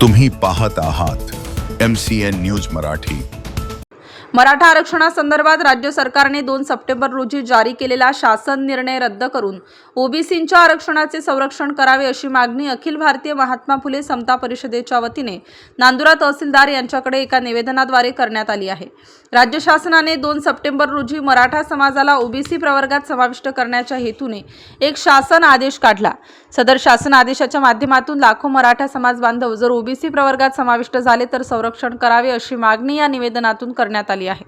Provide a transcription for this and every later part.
तुम्ही पाहत आहात M C N news Marathi. Maratha आरक्षणासंदर्भात राज्य सरकारने दोन सप्टेंबर रोजी जारी केलेला शासन निर्णय रद्द करून ओबीसींच्या आरक्षणाचे संरक्षण करावे अशी मागणी अखिल भारतीय महात्मा फुले समता परिषदेच्या वतीने नांदुरा तहसीलदार यांच्याकडे एका निवेदनाद्वारे करण्यात आली आहे. राज्य शासनाने दोन सप्टेंबर रोजी मराठा समाजाला ओबीसी प्रवर्गात समाविष्ट करण्याच्या हेतूने एक शासन आदेश काढला. सदर शासन आदेशाच्या माध्यमातून लाखो मराठा समाज बांधव जर ओबीसी प्रवर्गात समाविष्ट झाले तर संरक्षण करावे अशी मागणी या निवेदनातून करण्यात आली आहे.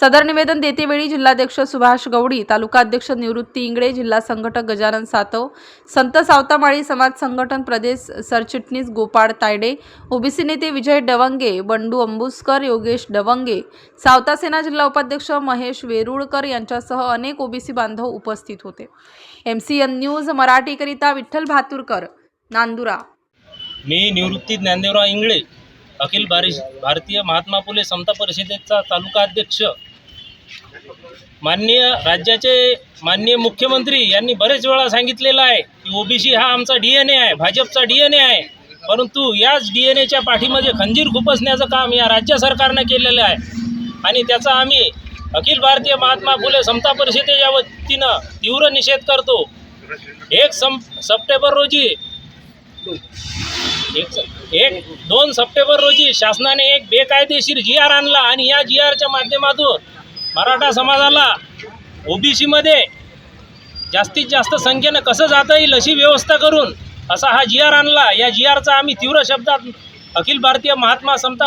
सदर निवेदन देतेवेळी जिल्हाध्यक्ष सुभाष गवडी तालुका अध्यक्ष निवृत्ती इंगळे जिल्हा संघटक गजानन सातव संत सावतामाळी समाज संघटन प्रदेश सरचिटणीस गोपाळ तायडे ओबीसी नेते विजय डवंगे बंडू अंबुसकर योगेश डवंगे सावता सेना जिल्हा उपाध्यक्ष महेश वेरुळकर यांच्यासह अनेक ओबीसी बांधव उपस्थित होते. एम सी एन न्यूज मराठीकरिता विठ्ठल भातुरकर नांदुरा. मी निवृत्ती ज्ञानदेवराव इंगळे अखिल भारी भारतीय महात्मा फुले समता परिषदेचा तालुका अध्यक्ष. माननीय राज्याचे माननीय मुख्यमंत्री यांनी बरेच वेळा सांगितलेलं आहे की ओबीसी हा आमचा डी एन ए आहे भाजपचा डी एन ए आहे. परंतु याच डी एन एच्या पाठीमध्ये खंजीर खुपसण्याचं काम या राज्य सरकारनं केलेलं आहे. आणि त्याचा आम्ही अखिल भारतीय महात्मा फुले समता परिषदेच्या वतीनं तीव्र निषेध करतो. एक सम सप्टेंबर रोजी. एक एक दोन सप्टेंबर रोजी शासनाने एक बेकायदेशीर जी आर आणला आणि या जी आरच्या माध्यमातून मराठा समाजाला ओबीसीमध्ये जास्तीत जास्त संख्येनं कसं जाता येईल अशी व्यवस्था करून असा हा जी आर आणला. या जी आरचा आम्ही तीव्र शब्दात अखिल भारतीय महात्मा समता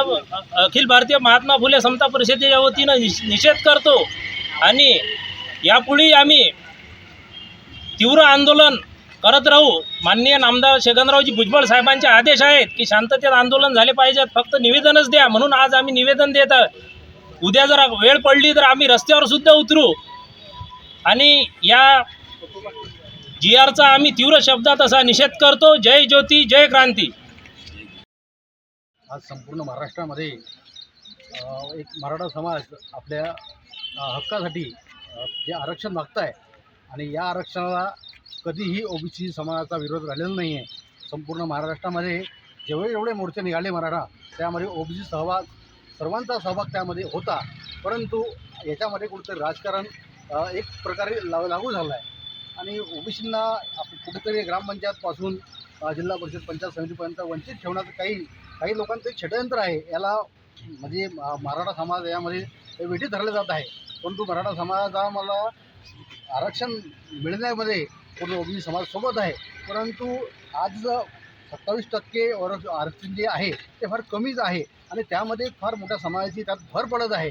अखिल भारतीय महात्मा फुले समता परिषदेच्या वतीनं निषेध करतो. आणि यापुढेही आम्ही तीव्र आंदोलन करत राहू. माननीय नामदार शेगनरावजी भुजबळ साहेबांचे आदेश आहेत की शांततेत आंदोलन झाले पाहिजेत. फक्त निवेदनच द्या. म्हणून आज आम्ही निवेदन देत उद्या जर वेळ पडली तर आम्ही रस्त्यावर सुद्धा उतरू. आणि या जी आरचा आम्ही तीव्र शब्दात असा निषेध करतो. जय ज्योती जय क्रांती. आज संपूर्ण महाराष्ट्रामध्ये एक मराठा समाज आपल्या हक्कासाठी जे आरक्षण मागत आहे आणि या आरक्षणाला कधीही ओबीसी समाजाचा विरोध झालेला नाही आहे संपूर्ण महाराष्ट्रामध्ये जेवढे जेवढे मोर्चे निघाले मराठा त्यामध्ये ओबीसी सहभाग सर्वांचा सहभाग त्यामध्ये होता. परंतु याच्यामध्ये कुठेतरी राजकारण एक प्रकारे ला लागू झालं आहे आणि ओबीसींना आप कुठेतरी ग्रामपंचायतपासून जिल्हा परिषद पंचायत समितीपर्यंत वंचित ठेवण्याचं काही काही लोकांचं एक षडयंत्र आहे. याला म्हणजे मराठा समाज यामध्ये वेठी धरले जात आहे. परंतु मराठा समाजाचा मला आरक्षण मिळण्यामध्ये पूर्ण ओबीसी समाज सोबत आहे. परंतु आज सत्तावीस टक्के आरक्षण जे आहे ते फार कमीच आहे आणि त्यामध्ये फार मोठ्या समाजाची त्यात भर पडत आहे.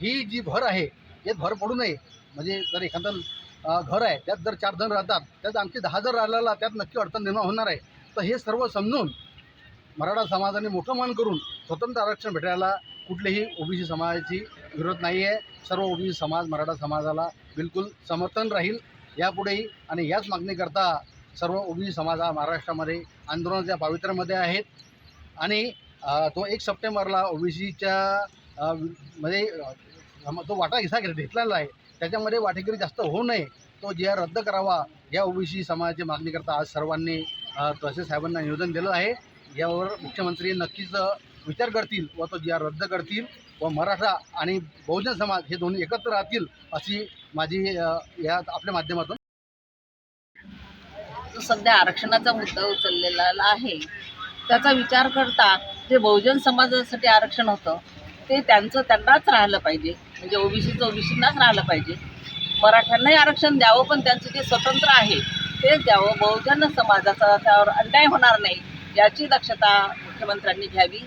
ही जी भर आहे यात भर पडू नये. म्हणजे जर एखादं घर आहे त्यात जर चार जण राहतात त्यात आणखी दहा जण राहिलेला त्यात नक्की अडचण निर्माण होणार आहे. तर हे सर्व समजून मराठा समाजाने मोठं मान करून स्वतंत्र आरक्षण भेटायला कुठलीही ओबीसी समाजाची विरोध नाही आहे सर्व ओबीसी समाज मराठा समाजाला बिलकुल समर्थन राहील. यापुढेही आणि याच मागणीकरता सर्व ओबीसी समाज हा महाराष्ट्रामध्ये आंदोलनाच्या पावित्र्यामध्ये आहेत. आणि तो एक सप्टेंबरला ओबीसीच्या मध्ये सीच्या मध्ये तो वाटा घेसा घेतलेला आहे. त्याच्यामध्ये वाटेकरी जास्त होऊ नये. तो जे रद्द करावा या ओबीसी समाजाची मागणीकरता आज सर्वांनी तहसील साहेबांना निवेदन दिलं आहे. यावर मुख्यमंत्री नक्कीच विचार करतील व तो जी आर रद्द करतील व मराठा आणि बहुजन समाज हे दोन्ही एकत्र राहतील अशी माझी या आपल्या माध्यमातून सध्या आरक्षणाचा मुद्दा उचललेला आहे त्याचा विचार करता जे बहुजन समाजासाठी आरक्षण होतं ते त्यांचं त्यांनाच राहिलं पाहिजे. म्हणजे ओबीसीचं ओबीसींनाच राहिलं पाहिजे. मराठ्यांनाही आरक्षण द्यावं पण त्यांचं जे स्वतंत्र आहे तेच द्यावं. बहुजन समाजाचा त्यावर अन्याय होणार नाही याची दक्षता मुख्यमंत्र्यांनी घ्यावी.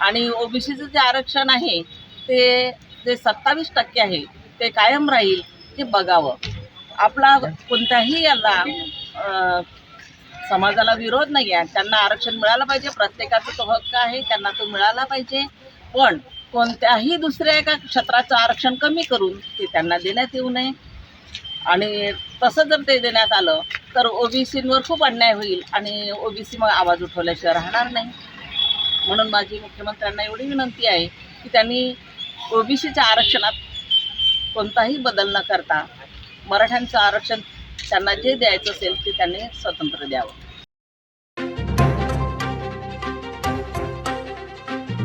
आणि ओबीसीचं जे आरक्षण आहे ते जे सत्तावीस टक्के आहे ते कायम राहील हे बघावं. आपला कोणत्याही याला समाजाला विरोध नाही आहे. त्यांना आरक्षण मिळालं पाहिजे प्रत्येकाचा तो हक्क आहे त्यांना तो मिळाला पाहिजे. पण कोणत्याही दुसऱ्या एका क्षेत्राचं आरक्षण कमी करून ते त्यांना देण्यात येऊ नये. आणि तसं जर ते देण्यात आलं तर ओबीसींवर खूप अन्याय होईल आणि ओबीसी मग आवाज उठवल्याशिवाय राहणार नाही. म्हणून माझी मुख्यमंत्र्यांना एवढी विनंती आहे की त्यांनी ओबीसीच्या आरक्षणात कोणताही बदल न करता मराठ्यांचं आरक्षण त्यांना जे द्यायचं असेल ते त्यांनी स्वतंत्र द्यावं.